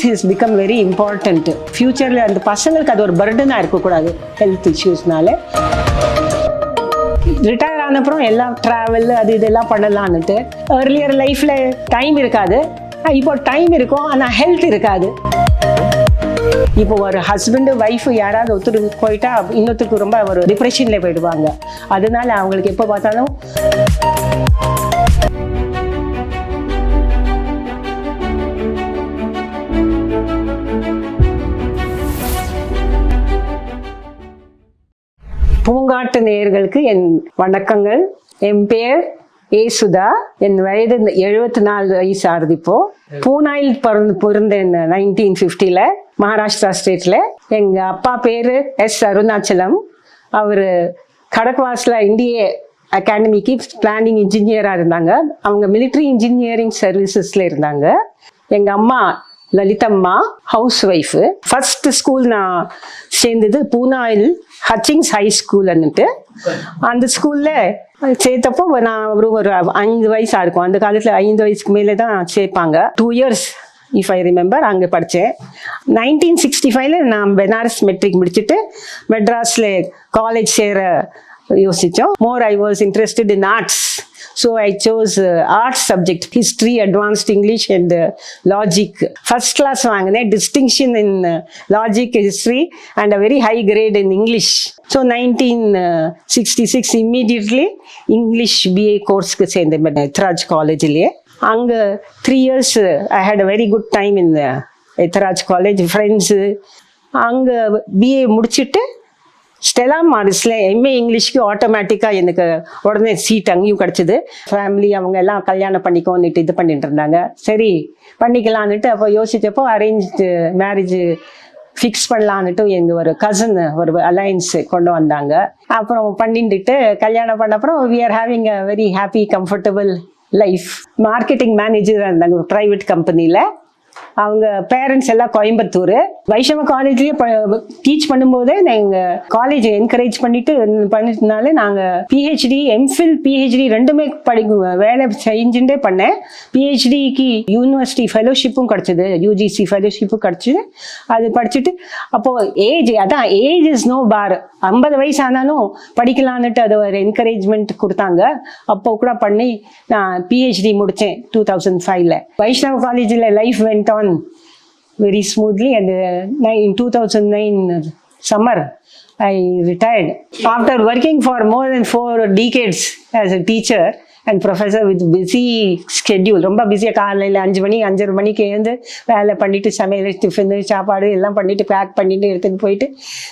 Health is become very important ஃப்யூச்சரில் அந்த பசங்களுக்கு அது ஒரு பர்டனாக இருக்கக்கூடாது ஹெல்த் இஷ்யூஸ்னால ரிட்டையர் ஆனப்புறம் எல்லாம் ட்ராவல் அது இதெல்லாம் பண்ணலான்னுட்டு ஏர்லியர் லைஃப்பில் டைம் இருக்காது. இப்போ டைம் இருக்கும் ஆனால் ஹெல்த் இருக்காது. இப்போ ஒரு ஹஸ்பண்டு ஒய்ஃபு யாராவது ஒருத்தர் போயிட்டா இன்னொருத்தருக்கு ரொம்ப ஒரு டிப்ரெஷனில் போயிடுவாங்க. அதனால அவங்களுக்கு எப்போ பார்த்தாலும் பூங்காட்டு நேயர்களுக்கு என் வணக்கங்கள். என் பேர் ஏ சுதா என் வயது எழுபத்தி நாலு வயசு ஆறுது இப்போ. பூனாயில் பிறந்து பிறந்தேன் நைன்டீன் ஃபிஃப்டியில் மகாராஷ்டிரா ஸ்டேட்டில் எங்கள் அப்பா பேர் எஸ் அருணாச்சலம். அவர் கடக்வாஸில் இந்திய அகாடமிக்கு பிளானிங் இன்ஜினியராக இருந்தாங்க. அவங்க மிலிட்ரி இன்ஜினியரிங் சர்வீசஸில் இருந்தாங்க. எங்கள் அம்மா Lalithamma house wife first school நான் சேர்ந்தது பூனாயில் ஹச்சிங்ஸ் ஹை ஸ்கூல்னுட்டு அந்த ஸ்கூலில் சேர்த்தப்போ நான் ஒரு ஒரு ஐந்து வயசாக இருக்கும். அந்த காலத்தில் ஐந்து வயசுக்கு மேலே தான் சேர்ப்பாங்க. Two years if I remember அங்கே படித்தேன். நைன்டீன் சிக்ஸ்டி ஃபைவ்ல நான் பெனாரஸ் மெட்ரிக் முடிச்சுட்டு மெட்ராஸில் காலேஜ் சேர யோசித்தோம். More I was interested in arts so I chose arts subject history advanced English and logic first class வாங்கினேன். Distinction in logic history and a very high grade in English so nineteen sixty six immediately English BA கோர்ஸ்க்கு சேர்ந்தேன். எத்ராஜ் காலேஜ்லேயே அங்கே three years I had a very good time in Ethiraj college friends அங்கே BA முடிச்சுட்டு Stella மாரிஸில் MA இங்கிலீஷ்க்கு ஆட்டோமேட்டிக்காக எனக்கு உடனே சீட் அங்கேயும் கிடச்சிது. ஃபேமிலி அவங்க எல்லாம் கல்யாணம் பண்ணிக்கோன்னுட்டு இது பண்ணிட்டு இருந்தாங்க. சரி பண்ணிக்கலான்னுட்டு அப்போ யோசித்தப்போ அரேஞ்ச் மேரேஜ் ஃபிக்ஸ் பண்ணலான்னுட்டு எங்கள் ஒரு கசன் ஒரு அலையன்ஸ் கொண்டு வந்தாங்க. அப்புறம் பண்ணிட்டு கல்யாணம் பண்ண அப்புறம் we are having a very happy comfortable life marketing மேனேஜராக இருந்தாங்க ப்ரைவேட் கம்பெனியில் அவங்க பேரண்ட்ஸ் எல்லாம் கோயம்புத்தூர். வைஷ்ணவ காலேஜ்லயே டீச் பண்ணும்போதே எங்கள் காலேஜ் என்கரேஜ் பண்ணிட்டு பண்ணிட்டனால நாங்கள் பிஹெச்டி எம்ஃபில் பிஹெச்டி ரெண்டுமே படி வேலை செஞ்சுட்டே பண்ணேன். பிஹெச்டிக்கு யூனிவர்சிட்டி ஃபெலோஷிப்பும் கிடச்சிது. யூஜிசி ஃபெலோஷிப்பும் கிடச்சிது அது படிச்சுட்டு அப்போது ஏஜ் அதான் ஏஜ் இஸ் நோ பார் ஐம்பது வயசு ஆனாலும் படிக்கலான்னுட்டு அது ஒரு என்கரேஜ்மெண்ட் கொடுத்தாங்க. அப்போ கூட பண்ணி நான் பிஹெச்டி முடித்தேன் டூ தௌசண்ட் ஃபைவ்ல வைஷ்ணவ காலேஜில் life went on very smoothly and uh, in 2009 summer i retired. After working for more than four decades as a teacher and professor with busy schedule ரொம்ப பிஸியாக காலையில் அஞ்சு மணி அஞ்சரை மணிக்கு எழுந்து வேலை பண்ணிவிட்டு சமையல் டிஃபனு சாப்பாடு எல்லாம் பண்ணிவிட்டு பேக் பண்ணிவிட்டு எடுத்துகிட்டு போயிட்டு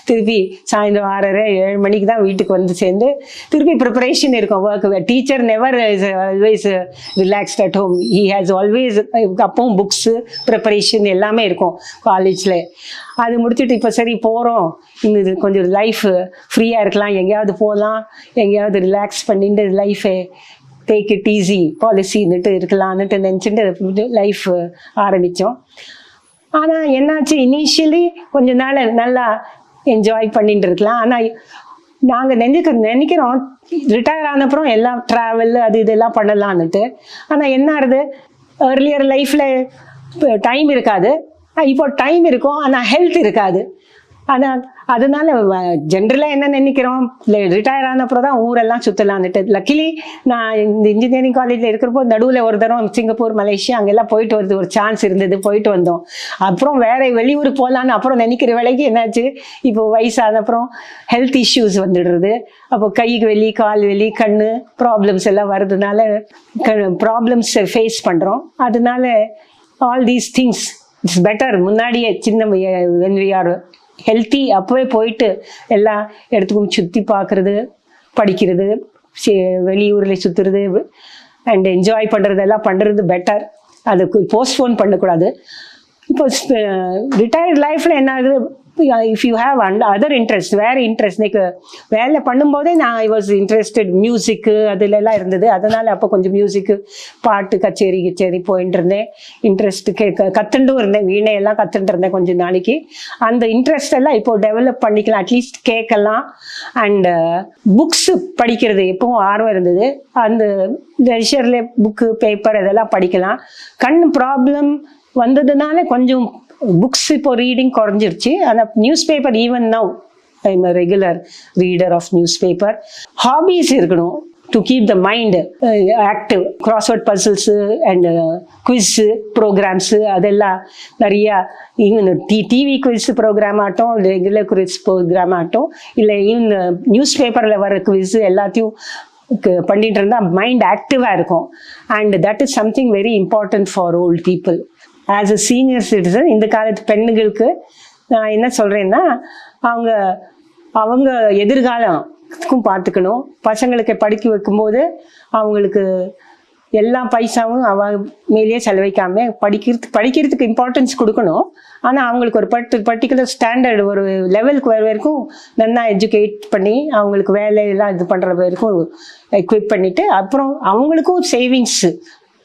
திருப்பி சாயந்தரம் ஆறரை ஏழு மணிக்கு தான் வீட்டுக்கு வந்து சேர்ந்து திருப்பி ப்ரிப்பரேஷன் இருக்கும். Work teacher never is always relaxed at home he has always அப்பவும் புக்ஸு ப்ரிப்பரேஷன் எல்லாமே இருக்கும் காலேஜில் அது முடிச்சுட்டு இப்போ சரி போகிறோம் இது கொஞ்சம் லைஃப் ஃப்ரீயாக இருக்கலாம். எங்கேயாவது போகலாம் எங்கேயாவது ரிலாக்ஸ் பண்ணிட்டு லைஃபை டேக் இட் ஈஸி பாலிசின்னுட்டு இருக்கலான்னுட்டு நினச்சிட்டு லைஃப் ஆரம்பித்தோம் ஆனால் என்னாச்சு? இனிஷியலி கொஞ்ச நாள் நல்லா என்ஜாய் பண்ணிட்டு இருக்கலாம். ஆனால் நாங்கள் நினைக்க நினைக்கிறோம் ரிட்டையர் ஆனப்புறம் எல்லாம் ட்ராவல் அது இதெல்லாம் பண்ணலான்னுட்டு ஆனால் என்ன ஆகுது? ஏர்லியர் லைஃப்பில் டைம் இருக்காது. இப்போ டைம் இருக்கும். ஆனால் ஹெல்த் இருக்காது. ஆனால் அதனால ஜென்ரலாக என்ன நினைக்கிறோம்? ரிட்டையர் ஆனப்புறம் தான் ஊரெல்லாம் சுற்றலான்ட்டு லக்கிலி நான் இந்த இன்ஜினியரிங் காலேஜில் இருக்கிறப்போ நடுவில் ஒரு தரம் சிங்கப்பூர் மலேசியா அங்கெல்லாம் போயிட்டு வருது ஒரு சான்ஸ் இருந்தது. போயிட்டு வந்தோம். அப்புறம் வேற வெளியூர் போகலான்னு அப்புறம் நினைக்கிற வேலைக்கு என்னாச்சு? இப்போ வயசான அப்புறம் ஹெல்த் இஷ்யூஸ் வந்துடுறது. அப்போ கைக்கு வெளி கால் வெளி கண் ப்ராப்ளம்ஸ் எல்லாம் வர்றதுனால ப்ராப்ளம்ஸ் ஃபேஸ் பண்ணுறோம் அதனால all these things it's better முன்னாடியே சின்ன வென் வி ஆர் ஹெல்த்தி அப்போவே போயிட்டு எல்லா இடத்துக்கும் சுற்றி பார்க்குறது படிக்கிறது வெளியூரில் சுற்றுறது அண்ட் என்ஜாய் பண்ணுறது எல்லாம் பண்ணுறது பெட்டர் அதுக்கு போஸ்ட்போன் பண்ணக்கூடாது. இப்போ ரிட்டையர்ட் லைஃப்பில் என்ன ஆகுது? If you have and other interest வேறு இன்ட்ரெஸ்ட் லைக் வேலை பண்ணும்போதே நான் ஐ வாஸ் இன்ட்ரெஸ்டட் மியூசிக்கு அதுலலாம் இருந்தது. அதனால் அப்போ கொஞ்சம் மியூசிக்கு பாட்டு கச்சேரி கச்சேரி போயிட்டு இருந்தேன். இன்ட்ரெஸ்ட் கே கற்றுண்டும் இருந்தேன். வீணையெல்லாம் கற்றுட்டு இருந்தேன் கொஞ்சம் நாளைக்கு. அந்த இன்ட்ரெஸ்ட் எல்லாம் இப்போ டெவலப் பண்ணிக்கலாம். அட்லீஸ்ட் கேட்கலாம். அண்டு புக்ஸு uh, படிக்கிறது எப்பவும் ஆர்வம் இருந்தது. அந்த லெஷரில் புக்கு பேப்பர் இதெல்லாம் படிக்கலாம். கண் ப்ராப்ளம் வந்ததுனால கொஞ்சம் புக்ஸ் இப்போ ரீடிங் குறைஞ்சிருச்சு. ஆனால் news paper even now I am regular reader of news paper hobbies இருக்கணும் to keep the mind active crossword puzzles and quiz programs அதெல்லாம் நிறையா even T TV quiz program ஆகட்டும் ரெகுலர் குவிஸ் ப்ரோக்ராம் ஆகட்டும் இல்லை even news பேப்பரில் வர quiz எல்லாத்தையும் பண்ணிட்டு இருந்தால் மைண்ட் ஆக்டிவாக இருக்கும். And that is something very important for old people as a senior citizen இந்த காலத்து பெண்களுக்கு நான் என்ன சொல்கிறேன்னா அவங்க அவங்க எதிர்காலத்துக்கும் பார்த்துக்கணும். பசங்களுக்கு படிக்க வைக்கும்போது அவங்களுக்கு எல்லா பைசாவும் அவ மேலேயே செலவைக்காம படிக்கிறது படிக்கிறதுக்கு இம்பார்ட்டன்ஸ் கொடுக்கணும். ஆனால் அவங்களுக்கு ஒரு பர்டி பர்டிகுலர் ஸ்டாண்டர்ட் ஒரு லெவலுக்கு வர வரைக்கும் நல்லா எஜுகேட் பண்ணி அவங்களுக்கு வேலையெல்லாம் இது பண்ணுற வரைக்கும் எக்விப் பண்ணிவிட்டு அப்புறம் அவங்களுக்கும் சேவிங்ஸு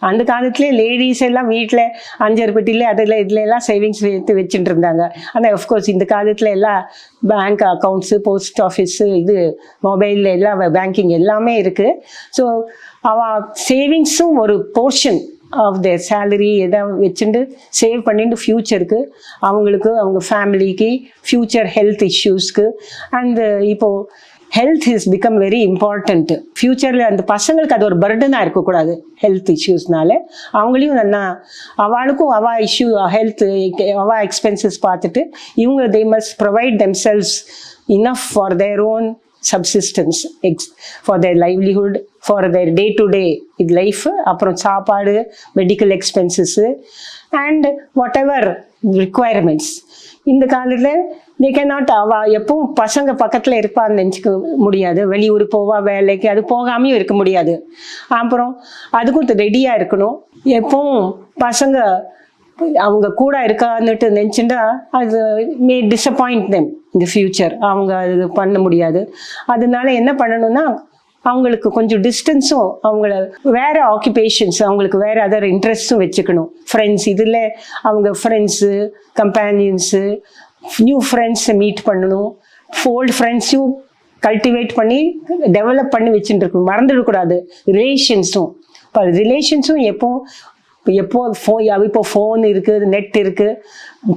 அந்த காலத்துலேயே லேடிஸ் எல்லாம் வீட்டில் அஞ்சர் பெட்டியில் அதில் இதில் எல்லாம் சேவிங்ஸ் எடுத்து வச்சுட்டு இருந்தாங்க ஆனால் அஃப்கோர்ஸ் இந்த காலத்தில் எல்லாம் பேங்க் அக்கௌண்ட்ஸு போஸ்ட் ஆஃபீஸு இது மொபைலில் எல்லாம் பேங்கிங் எல்லாமே இருக்குது ஸோ அவ சேவிங்ஸும் ஒரு போர்ஷன் ஆஃப் த சேலரி எதாவது வச்சுட்டு சேவ் பண்ணிட்டு ஃப்யூச்சருக்கு அவங்களுக்கு அவங்க ஃபேமிலிக்கு ஃப்யூச்சர் ஹெல்த் இஷ்யூஸ்க்கு அண்ட் இப்போது health is become very important ஃப்யூச்சரில் அந்த பசங்களுக்கு அது ஒரு பர்டனாக இருக்கக்கூடாது ஹெல்த் இஷ்யூஸ்னால அவங்களையும் நல்லா அவளுக்கும் அவா இஷ்யூ ஹெல்த் அவா எக்ஸ்பென்சஸ் பார்த்துட்டு இவங்க they must provide themselves enough for their own subsistence ex for their livelihood for their day to day இது லைஃப் அப்புறம் சாப்பாடு medical expenses and whatever requirements இந்த காலத்தில் தே கேன் நாட் அவ எப்பவும் பசங்க பக்கத்தில் இருப்பான்னு நினச்சிக்க முடியாது. வெளியூர் போவா வேலைக்கு அது போகாமையும் இருக்க முடியாது. அப்புறம் அதுக்கும் ரெடியாக இருக்கணும். எப்பவும் பசங்க அவங்க கூட இருக்கான்னுட்டு நினச்சிண்டா அது மே டிசப்பாயிண்ட் தெம் இந்த ஃப்யூச்சர் அவங்க அது பண்ண முடியாது. அதனால என்ன பண்ணணும்னா அவங்களுக்கு கொஞ்சம் டிஸ்டன்ஸும் அவங்கள வேற ஆக்குபேஷன்ஸ் அவங்களுக்கு வேற அதர் இன்ட்ரெஸ்ட்டும் வச்சுக்கணும். ஃப்ரெண்ட்ஸ் இதில் அவங்க ஃப்ரெண்ட்ஸு கம்பேனியன்ஸு நியூ ஃப்ரெண்ட்ஸை மீட் பண்ணணும். ஓல்டு ஃப்ரெண்ட்ஸையும் கல்டிவேட் பண்ணி டெவலப் பண்ணி வச்சுட்டு இருக்கணும் மறந்துடக்கூடாது ரிலேஷன்ஸும் இப்போ ரிலேஷன்ஸும் எப்போ எப்போ ஃபோ இப்போ ஃபோன் இருக்குது நெட் இருக்குது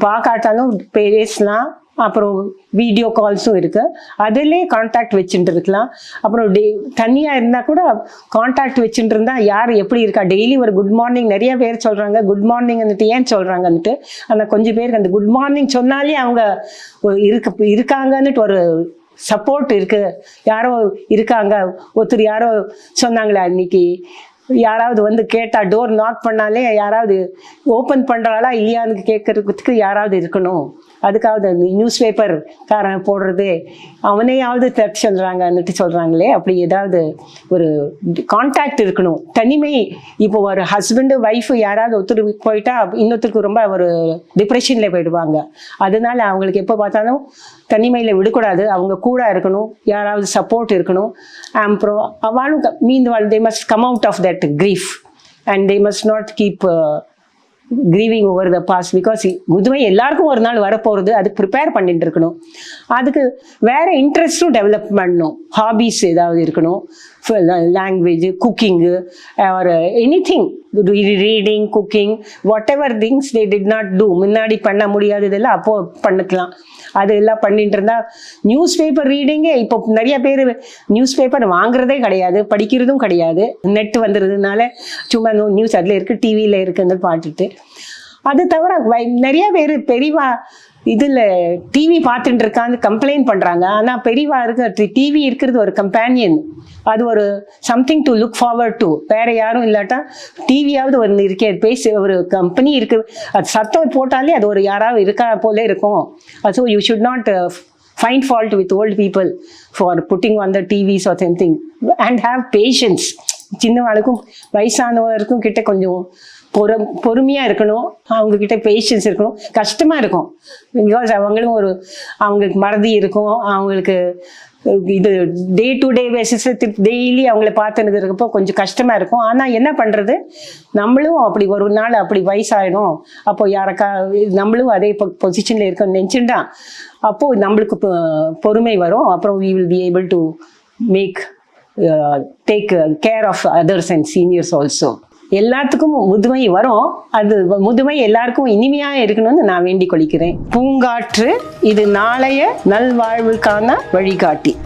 பார்க்காட்டாலும் பேசலாம். அப்புறம் வீடியோ கால்ஸும் இருக்குது அதிலே காண்டாக்ட் வச்சுட்டு இருக்கலாம் அப்புறம் டே தனியாக இருந்தால் கூட காண்டாக்ட் வச்சுட்டு இருந்தால் யார் எப்படி இருக்கா? டெய்லி ஒரு குட் மார்னிங் நிறைய பேர் சொல்கிறாங்க குட் மார்னிங் வந்துட்டு ஏன் சொல்கிறாங்கன்ட்டு ஆனால் கொஞ்சம் பேருக்கு அந்த குட் மார்னிங் சொன்னாலே அவங்க இருக்க இருக்காங்கன்னுட்டு ஒரு சப்போர்ட் இருக்குது யாரோ இருக்காங்க. ஒருத்தர் யாரோ சொன்னாங்களே அன்னைக்கு. யாராவது வந்து கேட்டா டோர் நாக் பண்ணாலே யாராவது ஓப்பன் பண்றாளா இல்லையான்னு கேட்கறதுக்கு யாராவது இருக்கணும். அதுக்காவது அந்த நியூஸ் பேப்பர் காரன் போடுறது அவனையாவது தப்பு சொல்றாங்கன்னுட்டு சொல்றாங்களே அப்படி ஏதாவது ஒரு கான்டாக்ட் இருக்கணும். தனிமை. இப்போ ஒரு ஹஸ்பண்டு ஒய்ஃபு யாராவது ஒருத்தர் போயிட்டா இன்னொருத்தருக்கு ரொம்ப ஒரு டிப்ரெஷனில் போயிடுவாங்க. அதனால அவங்களுக்கு எப்போ பார்த்தாலும் தனிமையில் விடக்கூடாது. அவங்க கூட இருக்கணும். யாராவது சப்போர்ட் இருக்கணும். அப்புறம் அவளும் meanwhile they must come out of that grief. And they must not keep uh, grieving over the past because முதுமை எல்லாருக்கும் ஒரு நாள் வரப்போகிறது அதுக்கு ப்ரிப்பேர் பண்ணிட்டு இருக்கணும். அதுக்கு வேற இன்ட்ரெஸ்ட்டும் டெவலப் பண்ணணும். ஹாபீஸ் ஏதாவது இருக்கணும். லாங்குவேஜ் குக்கிங்கு ஒரு anything reading cooking whatever things they did not do முன்னாடி பண்ண முடியாததெல்லாம் அப்போ பண்ணிக்கலாம். அது எல்லாம் பண்ணிட்டு இருந்தா நியூஸ் பேப்பர் ரீடிங்கே இப்போ நிறைய பேர் நியூஸ் பேப்பர் வாங்குறதே கிடையாது படிக்கிறதும் கிடையாது. நெட் வந்துடுறதுனால சும்மா நியூஸ் அதில் இருக்குது டிவியில் இருக்குன்னு பார்த்துட்டு அது தவிர வை- நிறைய பேர் பெரியவா இதில் டிவி பார்த்துட்டு இருக்கான்னு கம்ப்ளைண்ட் பண்ணுறாங்க ஆனால் பெரியவா இருக்க டிவி இருக்கிறது ஒரு கம்பேனியன் அது ஒரு something to look forward to வேற யாரும் இல்லாட்டா டிவியாவது ஒன்று இருக்கே பேசி ஒரு கம்பெனி இருக்கு. அது சத்தம் போட்டாலே அது ஒரு யாராவது இருக்கா போல இருக்கும். So you should not find fault with old people for putting on the TVs or something and have patience சின்னவாளுக்கும் வயசானவருக்கும் கிட்ட கொஞ்சம் பொறு பொறுமையாக இருக்கணும். அவங்கக்கிட்ட பேஷன்ஸ் இருக்கணும். கஷ்டமாக இருக்கும். பிகாஸ் அவங்களும் ஒரு அவங்களுக்கு மறதி இருக்கும். அவங்களுக்கு இது day to day basis daily அவங்கள பார்த்துனது இருக்கப்போ கொஞ்சம் கஷ்டமாக இருக்கும். ஆனால் என்ன பண்ணுறது நம்மளும் அப்படி ஒரு நாள் அப்படி வயசாயிடும். அப்போ யாருக்கா நம்மளும் அதே பொசிஷனில் இருக்கோம்னு நினச்சிட்டா அப்போது நம்மளுக்கு பொறுமை வரும். அப்புறம் we will be able to make take care of others and seniors also எல்லாத்துக்கும் முதுமை வரும். அது முதுமை எல்லாருக்கும் இனிமையா இருக்கணும்னு நான் வேண்டிக் கொள்கிறேன். பூங்காற்று இது நாளைய நல்வாழ்வுக்கான வழிகாட்டி.